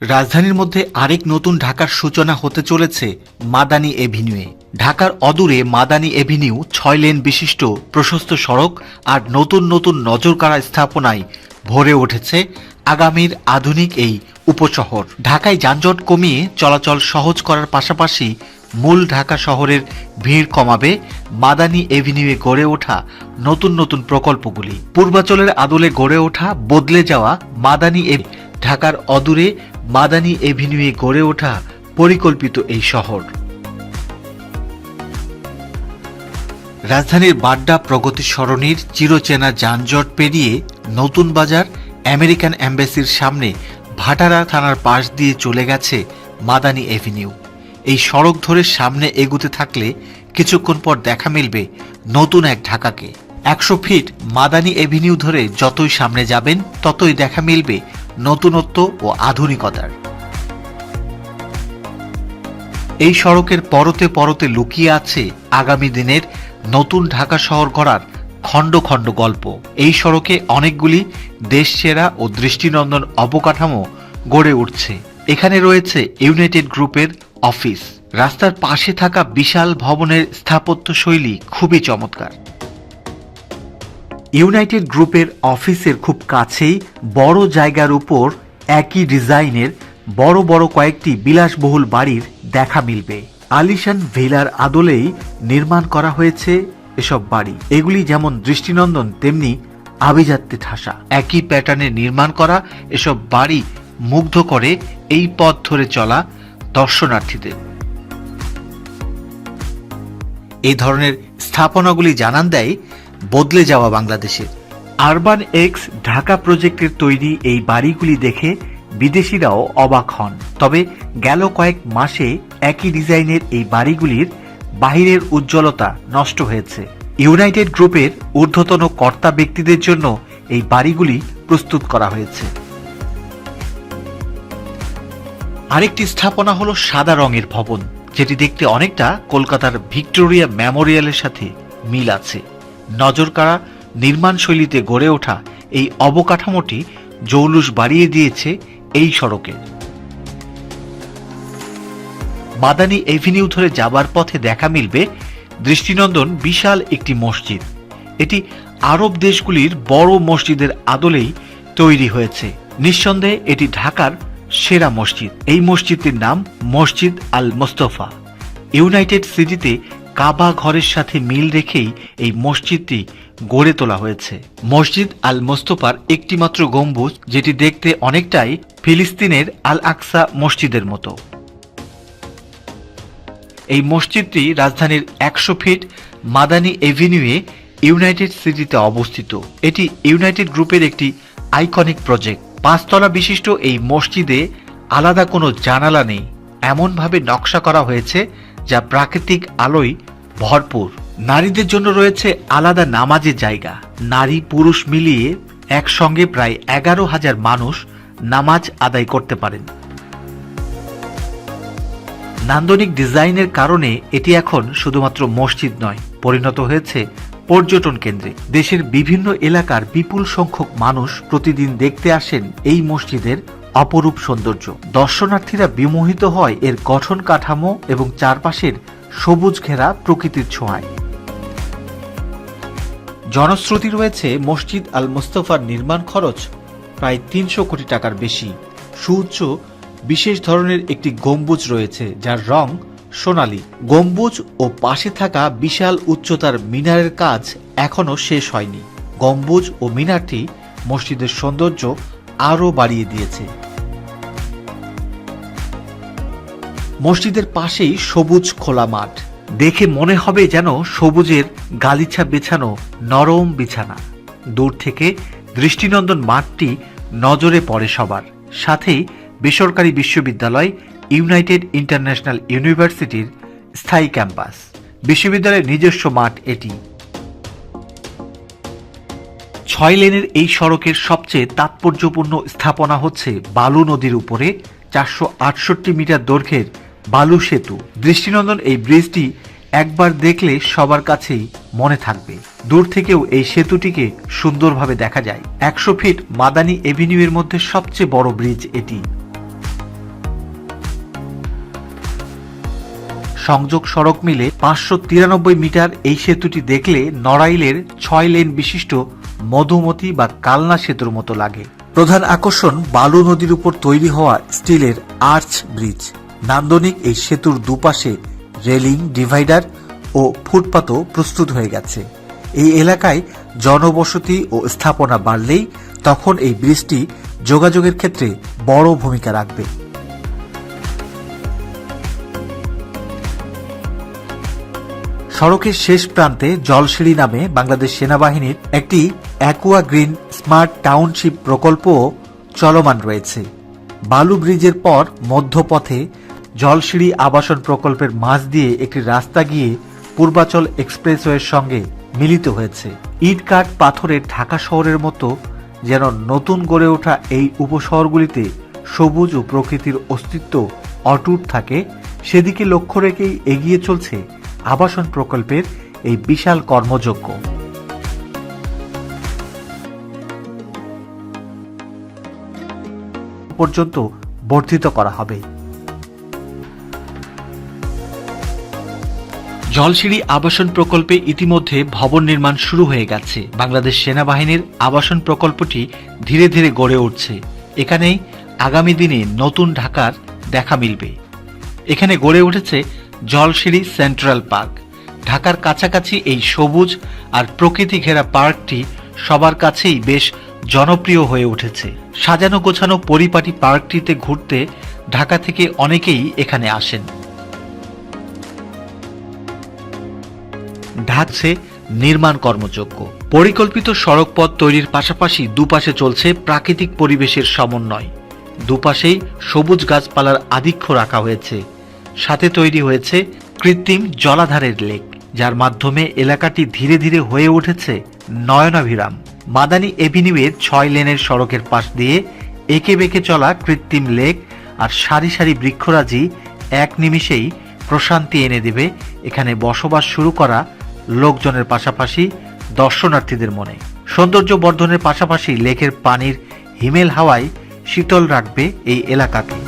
রাজধানীর মধ্যে আরেক নতুন ঢাকার সূচনা হতে চলেছে মাদানী এভিনিউয়ে। ঢাকার অদূরে মাদানী এভিনিউ ছয় লেন বিশিষ্ট প্রশস্ত সড়ক আর নতুন নতুন নজরকাড়া স্থাপনায় ভরে উঠেছে আগামীর আধুনিক এই উপশহর। ঢাকায় যানজট কমিয়ে চলাচল সহজ করার পাশাপাশি মূল ঢাকা শহরের ভিড় কমাবে মাদানী এভিনিউয়ে গড়ে ওঠা নতুন নতুন প্রকল্পগুলি। পূর্বাচলের আদলে গড়ে ওঠা, বদলে যাওয়া মাদানী ঢাকার অদূরে মাদানী এভিনিউয়ে গড়ে ওঠা পরিকল্পিত এই শহর। রাজধানীর বাড্ডা প্রগতি সরণির চিরচেনা যানজট পেরিয়ে নতুন বাজার আমেরিকান অ্যাম্বাসির সামনে ভাটারা থানার পাশ দিয়ে চলে গেছে মাদানী এভিনিউ। এই সড়ক ধরে সামনে এগুতে থাকলে কিছুক্ষণ পর দেখা মিলবে নতুন এক ঢাকাকে। একশো ফিট মাদানী এভিনিউ ধরে যতই সামনে যাবেন, ততই দেখা মিলবে নতুনত্ব ও আধুনিকতার। এই সড়কের পরতে পরতে লুকিয়ে আছে আগামী দিনের নতুন ঢাকা শহর গড়ার খণ্ড খণ্ড গল্প। এই সড়কে অনেকগুলি দেশসেরা ও দৃষ্টিনন্দন অবকাঠামো গড়ে উঠছে। এখানে রয়েছে ইউনাইটেড গ্রুপের অফিস। রাস্তার পাশে থাকা বিশাল ভবনের স্থাপত্য শৈলী খুবই চমৎকার। ইউনাইটেড গ্রুপের অফিসের খুব কাছেই বড় জায়গার উপর একই ডিজাইনের বড় বড় কয়েকটি বিলাসবহুল বাড়ির দেখা মিলবে। আলিশান ভিলার আদলেই নির্মাণ করা হয়েছে এসব বাড়ি। এগুলি যেমন দৃষ্টিনন্দন, তেমনি আভিজাত্যে ঠাসা। একই প্যাটার্নে নির্মাণ করা এসব বাড়ি মুগ্ধ করে এই পথ ধরে চলা দর্শনার্থীদের। এই ধরনের স্থাপনাগুলি জানান দেয় বদলে যাওয়া বাংলাদেশের আরবান এক্স ঢাকা প্রজেক্টের তৈরি এই বাড়িগুলি দেখে বিদেশিরাও অবাক হন। তবে গেল কয়েক মাসে একই ডিজাইনের এই বাড়িগুলির বাহিরের উজ্জ্বলতা নষ্ট হয়েছে। ইউনাইটেড গ্রুপের ঊর্ধ্বতন কর্তা ব্যক্তিদের জন্য এই বাড়িগুলি প্রস্তুত করা হয়েছে। আরেকটি স্থাপনা হলো সাদা রঙের ভবন, যেটি দেখতে অনেকটা কলকাতার ভিক্টোরিয়া মেমোরিয়ালের সাথে মিল আছে। নজরকাড়া নির্মাণ শৈলীতে গড়ে ওঠা এই অবকাঠামোটি জৌলুস বাড়িয়ে দিয়েছে এই সড়কে। মাদানী এভিনিউ ধরে যাবার পথে দেখা মিলবে দৃষ্টিনন্দন বিশাল একটি মসজিদ। এটি আরব দেশগুলির বড় মসজিদের আদলেই তৈরি হয়েছে। নিঃসন্দেহে এটি ঢাকার সেরা মসজিদ। এই মসজিদটির নাম মসজিদ আল মোস্তফা। ইউনাইটেড সিটিতে কাবা ঘরের সাথে মিল রেখেই এই মসজিদটি গড়ে তোলা হয়েছে। মসজিদ আল মোস্তফার একটিমাত্র গম্বুজ, যেটি দেখতে অনেকটাই ফিলিস্তিনের আল আকসা মসজিদের মতো। এই মসজিদটি রাজধানীর একশো ফিট মাদানী এভিনিউয়ে ইউনাইটেড সিটিতে অবস্থিত। এটি ইউনাইটেড গ্রুপের একটি আইকনিক প্রজেক্ট। পাঁচতলা বিশিষ্ট এই মসজিদে আলাদা কোনো জানালা নেই। এমনভাবে নকশা করা হয়েছে যা প্রাকৃতিক আলোয় ভরপুর। নারীদের জন্য রয়েছে আলাদা নামাজের জায়গা। নারী পুরুষ মিলিয়ে একসঙ্গে প্রায় এগারো হাজার মানুষ নামাজ আদায় করতে পারেন। নান্দনিক ডিজাইনের কারণে এটি এখন শুধুমাত্র মসজিদ নয়, পরিণত হয়েছে পর্যটন কেন্দ্রে। দেশের বিভিন্ন এলাকার বিপুল সংখ্যক মানুষ প্রতিদিন দেখতে আসেন এই মসজিদের অপরূপ সৌন্দর্য। দর্শনার্থীরা বিমোহিত হয় এর গঠন কাঠামো এবং চারপাশের সবুজ ঘেরা প্রকৃতির ছোঁয়ায়। জনশ্রুতি রয়েছে, মসজিদ আল মোস্তফার নির্মাণ খরচ প্রায় তিনশো কোটি টাকার বেশি। সুউচ্চ, বিশেষ ধরনের একটি গম্বুজ রয়েছে, যার রং সোনালী। গম্বুজ ও পাশে থাকা বিশাল উচ্চতার মিনারের কাজ এখনও শেষ হয়নি। গম্বুজ ও মিনারটি মসজিদের সৌন্দর্য আরও বাড়িয়ে দিয়েছে। মসজিদের পাশেই সবুজ খোলা মাঠ। দেখে মনে হবে যেন সবুজের গালিচা বেছানো নরম বিছানা। দূর থেকে দৃষ্টিনন্দন মাঠটি নজরে পড়ে সবার। সাথেই বেসরকারি বিশ্ববিদ্যালয়, ইউনাইটেড ইন্টারন্যাশনাল ইউনিভার্সিটির স্থায়ী ক্যাম্পাস। বিশ্ববিদ্যালয়ের নিজস্ব মাঠ এটি। ছয় লেনের এই সড়কের সবচেয়ে তাৎপর্যপূর্ণ স্থাপনা হচ্ছে বালু নদীর উপরে চারশো আটষট্টি মিটার দৈর্ঘ্যের বালু সেতু। দৃষ্টিনন্দন এই ব্রিজটি একবার দেখলে সবার কাছেই মনে থাকবে। দূর থেকেও এই সেতুটিকে সুন্দরভাবে দেখা যায়। একশো ফিট মাদানি এভিনিউয়ের মধ্যে সবচেয়ে বড় ব্রিজ এটি। সংযোগ সড়ক মিলে পাঁচশো তিরানব্বই মিটার এই সেতুটি দেখলে নড়াইলের ছয় লেন বিশিষ্ট মধুমতি বা কালনা সেতুর মতো লাগে। প্রধান আকর্ষণ বালু নদীর উপর তৈরি হওয়া স্টিলের আর্চ ব্রিজ। নান্দনিক এই সেতুর দুপাশে রেলিং, ডিভাইডার ও ফুটপাতও প্রস্তুত হয়ে গেছে। এই এলাকায় জনবসতি ও স্থাপনা বাড়লেই তখন এই ব্রিজটি যোগাযোগের ক্ষেত্রে বড় ভূমিকা রাখবে। সড়কের শেষ প্রান্তে জলসিঁড়ি নামে বাংলাদেশ সেনাবাহিনীর একটি অ্যাকুয়া গ্রিন স্মার্ট টাউনশিপ প্রকল্পও চলমান রয়েছে। বালু ব্রিজের পর মধ্যপথে জলসিঁড়ি আবাসন প্রকল্পের মাঝ দিয়ে একটি রাস্তা গিয়ে পূর্বাচল এক্সপ্রেসওয়ের সঙ্গে মিলিত হয়েছে। ইট কাঠ পাথরের ঢাকা শহরের মতো যেন নতুন গড়ে ওঠা এই উপশহরগুলিতে সবুজ ও প্রকৃতির অস্তিত্ব অটুট থাকে, সেদিকে লক্ষ্য রেখেই এগিয়ে চলছে আবাসন প্রকল্পের এই বিশাল কর্মযজ্ঞ। পর্যন্ত বর্ধিত করা হবে। জলসিঁড়ি আবাসন প্রকল্পে ইতিমধ্যে ভবন নির্মাণ শুরু হয়ে গেছে। বাংলাদেশ সেনাবাহিনীর আবাসন প্রকল্পটি ধীরে ধীরে গড়ে উঠছে। এখানেই আগামী দিনে নতুন ঢাকার দেখা মিলবে। এখানে গড়ে উঠেছে জলসিঁড়ি সেন্ট্রাল পার্ক। ঢাকার কাছাকাছি এই সবুজ আর প্রকৃতি ঘেরা পার্কটি সবার কাছেই বেশ জনপ্রিয় হয়ে উঠেছে। সাজানো গোছানো পরিপাটি পার্কটিতে ঘুরতে ঢাকা থেকে অনেকেই এখানে আসেন। ঢাকছে নির্মাণ কর্মযোগ্য পরিকল্পিত সড়ক পথ তৈরির পাশাপাশি দুপাশে চলছে প্রাকৃতিক পরিবেশের সমন্বয়। দুপাশেই সবুজ গাছপালার আধিক্য রাখা হয়েছে। সাথে তৈরি হয়েছে কৃত্রিম জলাধারের লেক, যার মাধ্যমে এলাকাটি ধীরে ধীরে হয়ে উঠেছে নয়নাভিরাম। মাদানী এভিনিউয়ের ছয় লেনের সড়কের পাশ দিয়ে একে বেঁকে চলা কৃত্রিম লেক আর সারি সারি বৃক্ষরাজি এক নিমিষেই প্রশান্তি এনে দেবে। এখানে বসবাস শুরু করা লোকজনের পাশাপাশি দর্শনার্থীদের মনে। সৌন্দর্য বর্ধনের পাশাপাশি লেকের পানির হিমেল হাওয়ায় শীতল রাখবে এই এলাকাকে।